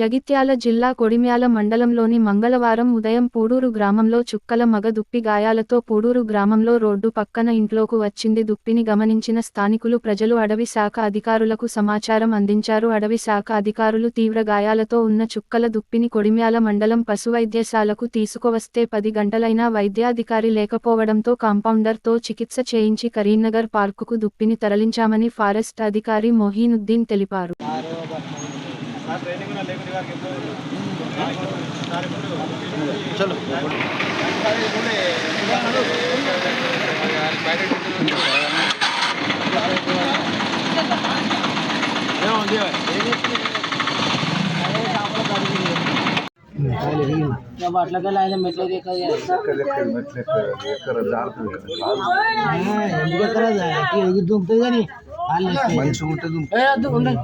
జగిత్యాల జిల్లా కొడిమ్యాల మండలంలోని మంగళవారం ఉదయం పూడూరు గ్రామంలో చుక్కల మగ దుప్పి గాయాలతో పూడూరు గ్రామంలో రోడ్డు పక్కన ఇంట్లోకు వచ్చింది. దుప్పిని గమనించిన స్థానికులు ప్రజలు అడవి శాఖ అధికారులకు సమాచారం అందించారు. అడవి శాఖ అధికారులు తీవ్ర గాయాలతో ఉన్న చుక్కల దుప్పిని కొడిమ్యాల మండలం పశు వైద్యశాలకు తీసుకువస్తే పది గంటలైనా వైద్యాధికారి లేకపోవడంతో కాంపౌండర్తో చికిత్స చేయించి కరీంనగర్ పార్కుకు దుప్పిని తరలించామని ఫారెస్ట్ అధికారి మొహీనుద్దీన్ తెలిపారు. ట్రైనింగ్ లేకుంటే గారికి ఎప్పుడు సార్ ఇప్పుడు చలో అట్లాగే ఆయన మెట్లు ఎందుకు ఎక్కడ దుంకుతుంది కానీ మంచిగా ఉంటుంది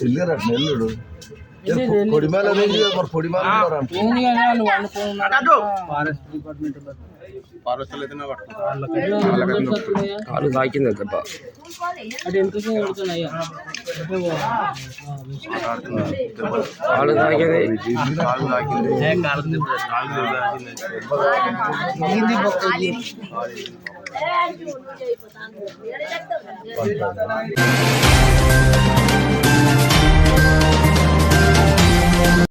వెళ్ళారు అట్లా వెళ్ళాడు పొడిమాల పొడిమాల వాళ్ళు ఫారెస్ట్ డిపార్ట్మెంట్ కాలు తాకింది దెబ్బ అటు ఎందుకు కొడుతున్నాయ్యా కాలు తాకింది. కాలు తాకింది. అయిపోతాను